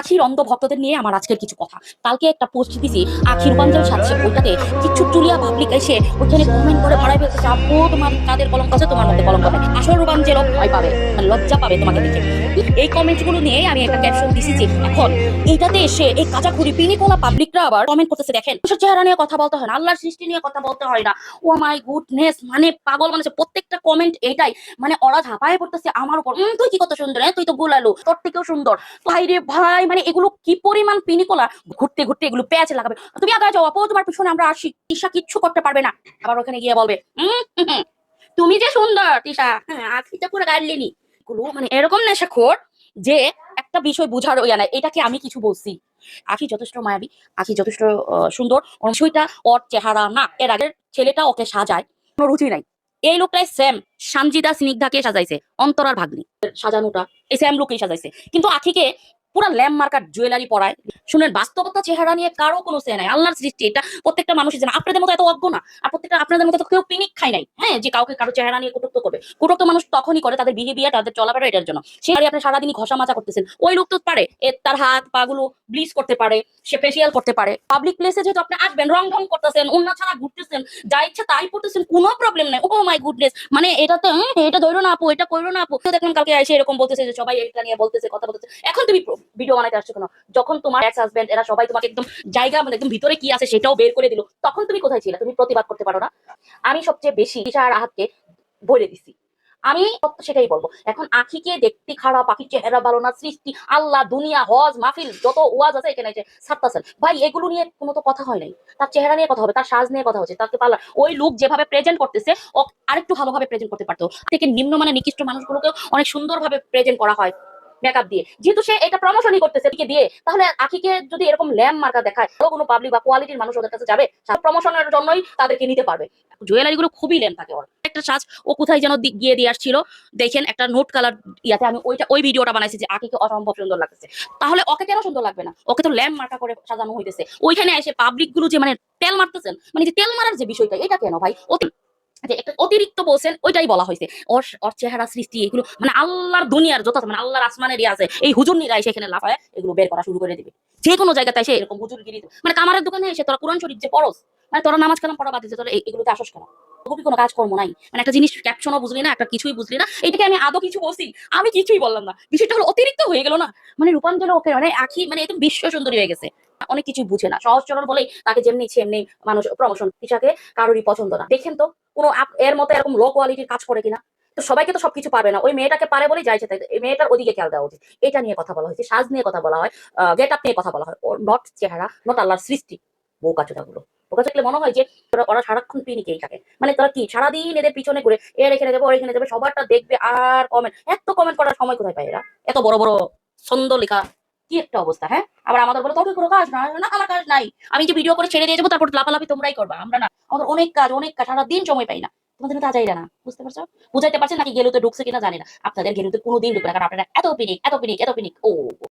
আখির অন্ধ ভক্তদের নিয়ে আমার আজকের কিছু কথা। কালকে একটা পোস্ট দিছি আখির রূপাঞ্জল সাজছে ওইটাতে কিছু চুলিয়া পাবলিক এসে ওইখানে কমেন্ট করে ভরাই ফেলছে আপু তোমার কাদের কলঙ্ক আছে তোমার মধ্যে কলঙ্ক নেই। আসল রূপাঞ্জলও ভয় পাবে মানে লজ্জা পাবে তোমাকে দেখে। এই কমেন্টগুলো নিয়ে আমি একটা ক্যাপশন দিছি যে, এখন এইটাতে এসে এই কাজাখুরি পিনিকোলা পাবলিকরা আবার কমেন্ট করতেছে, দেখেন মানুষের চেহারা নিয়ে কথা বলতে হয় না, আল্লাহর সৃষ্টি নিয়ে কথা বলতে হয় না। ও মাই গুডনেস মানে পাগল মানুষের প্রত্যেকটা কমেন্ট এটাই মানে ওরা ঝাঁপায় পড়তেছে আমার উপর। তুই কি কত সুন্দর হ্যাঁ? তুই তো গোলালো, তোর থেকেও সুন্দর। ভাই রে ভাই মানে এগুলো কি পরিমাণ পিনিকোলা? ঘুরতে ঘুরতে এগুলো প্যাচ লাগাবে। তুমি আগে যাও আপু তোমার পিছনে আমরা আসি। তিশা কিচ্ছু করতে পারবে না। আবার ওখানে গিয়ে বলবে "উম, হুম, হুম, তুমি যে সুন্দর তিশা। হ্যাঁ আখিটা পুরো গাড়লিনি। এগুলো মানে এরকম নেশাখোর যে একটা বিষয় বুঝার ইয়া নাই। এটাকে আমি কিছু বলছি। আখি যথেষ্ট মায়াবী আখি যথেষ্ট সুন্দর। বিষয়টা ওর চেহারা না। এর আগের ছেলেটা ওকে সাজায়। কোনো রুচি নাই। এই লোকটাই সেম সানজিদা স্নিগ্ধাকে সাজাইছে। অন্তরার ভাগ্নি। সাজানোটা এই সেম লোকই সাজাইছে। কিন্তু আখিকে পুরা ল্যাম্প মার্কার জুয়েলারি পরায়। শুনেন, বাস্তবতা চেহারা নিয়ে কারও কোনো সে নাই। আল্লাহর সৃষ্টি, এটা প্রত্যেকটা মানুষের জানা। আপনাদের মতো এত অজ্ঞ না। আর প্রত্যেকটা আপনাদের মতো কেউ পিনিক খায় নাই। হ্যাঁ যে কাউকে কারও চেহারা নিয়ে কটুক্ত করবে। কটুক্ত মানুষ তখনই করে তাদের বিহেভিয়ার তাদের চলাফেরা এটার জন্য। সে আপনি সারাদিনই ঘষা মাজা করতেছেন। ওই লোক তো পারে। তার হাত পাগুলো ব্লিচ করতে পারে। সে ফেসিয়াল করতে পারে। পাবলিক প্লেসে যেহেতু আপনি আসবেন, রং ঢং করতেছেন অন্য ছাড়া ঘুরতেছেন, যা ইচ্ছা তাই পড়তেছেন, কোনো প্রবলেম নাই। ও মাই গুডনেস মানে এটা তো এটা ধরো না আপু, এটা করো না আপু। দেখলাম কালকে এসে এরকম বলতেছে যে সবাই এটা নিয়ে বলতেছে, কথা বলতেছে। এখন তুমি ভিডিও বানাইতে আসছো কেন? যখন তোমার এক্স হাজবেন্ড এরা সবাই তোমাকে একদম জায়গা মানে একদম ভিতরে কি আছে সেটাও বের করে দিল, তখন তুমি কোথায় ছিলে? তুমি প্রতিবাদ করতে পারো না। আমি সবচেয়ে বেশি ঈশা আর আহাতকে বলে দিছি। আমি সেটাই বলব। এখন আখিকে দেখতে খারাপ, আখির চেহারা ভালো না, সৃষ্টি, আল্লাহ, দুনিয়া, হজ, মাহফিল, যত ওয়াজ আছে এখানে এসে সাত্তাছেন ভাই, এগুলো নিয়ে কোনো তো কথা হয় নাই। তার চেহারা নিয়ে কথা হবে, তার সাজ নিয়ে কথা হচ্ছে, তাকে পাল্লা ওই লুক যেভাবে প্রেজেন্ট করতেছে আরেকটু ভালোভাবে প্রেজেন্ট করতে পারতো। থেকে নিম্নমানের নিকৃষ্ট মানুষগুলোকে অনেক সুন্দরভাবে প্রেজেন্ট করা হয়। মেকআপ দিয়ে। যেহেতু সে এটা প্রমোশনই করতেছে এদিকে দিয়ে, তাহলে আখিকে যদি এরকম ল্যাম্প মার্কা দেখায়, ভালো কোনো পাবলিক বা কোয়ালিটির মানুষ ওদের কাছে যাবে প্রমোশনের জন্যই তাদেরকে নিতে পারবে। জুয়েলারি গুলো খুবই ল্যাম্প থাকে ওর। একটা সাজ, ও কোথায় যেন গিয়ে দিয়ে আসছিল। দেখেন একটা নোট কালার ইয়াতে আমি ওইটা, ওই ভিডিওটা বানাইছি যে আখিকে অসম্ভব সুন্দর লাগতেছে। তাহলে ওকে কেন সুন্দর লাগবে না? ওকে তো ল্যাম্প মার্কা করে সাজানো হইতেছে। ওইখানে এসে পাবলিকগুলো যে মানে তেল মারতেছেন মানে যে তেল মারার যে বিষয়টা, এটা কেন ভাই? অতি- যে একটা অতিরিক্ত বলছেন, ওইটাই বলা হয়েছে। ওর ওর চেহারা, সৃষ্টি, এগুলো মানে আল্লাহর দুনিয়ার যত মানে আল্লাহর আসমানের ইয়ে আছে, এই হুজুর নিরা এসে এখানে লাফায় এগুলো বের করা শুরু করে দিবে। যে কোনো জায়গাতে এসে এরকম হুজুর গিরি মানে কামারের দোকানে এসে তোরা কোরআন শরীফ যে পড়স মানে তোরা নামাজ কালাম পড়া বাদ দিতে তোরা এগুলোতে আসস কেন? খুবই কোনো কাজ কর্ম নাই। মানে একটা জিনিস ক্যাপশনও বুঝলি না, একটা কিছুই বুঝলি না এটাকে আমি আদৌ কিছু বলছি, আমি কিছুই বললাম না। বিষয়টা হলো অতিরিক্ত হয়ে গেল না। মানে রূপান্তর ওকে মানে আখি মানে একদম বিশ্ব সুন্দরী হয়ে গেছে। অনেক কিছুই বুঝে না। সহজ সরল বলেই তাকে যেমনি এমনি মানুষ প্রমোশন তিশাকে কারোরই পছন্দ না। দেখেন তো, কোনো এর মতো এরকম লো কোয়ালিটির কাজ করে কিনা? তো সবাইকে তো সবকিছু পারবে না। ওই মেয়েটাকে পারে বলেই যাইছে তাই এই মেয়েটার ওদিকে খেয়াল দেওয়া উচিত। এটা নিয়ে কথা বলা হয়েছে, সাজ নিয়ে কথা বলা হয় গেট আপ নিয়ে কথা বলা হয়। নট চেহারা নট আল্লাহর সৃষ্টি বোকাচোদা গুলো বোকা থাকলে মনে হয় যে ওরা সারাক্ষণ পিনিকেই থাকে। মানে তারা কি, সারাদিন এদের পিছনে ঘুরে এর এখানে যাবে, ওর এখানে যাবে, সবারটা দেখবে আর কমেন্ট এত কমেন্ট করার সময় কোথায় পায় এরা? এত বড় বড় ছন্দ লেখা। কি একটা অবস্থা হ্যাঁ? আবার আমাদের বলে, তোকে কোনো কাজ না না, আমার কাজ নাই। আমি যে ভিডিও করে ছেড়ে দিয়ে যাব, তারপর লাফালাফি তোমরাই করবা। আমরা না, আমাদের অনেক কাজ অনেক কাজ, সারাদিন সময় পাই না। তোমাদের তা আজাইরা না, বুঝতে পারছ? বুঝাইতে পারছেন নাকি গেলুতে ঢুকছে কিনা জানি না। আপনাদের গেলুতে কোনোদিন ঢুকবে না, কারণ আপনারা এত পিনিক এত পিনিক এত পিনিক। ও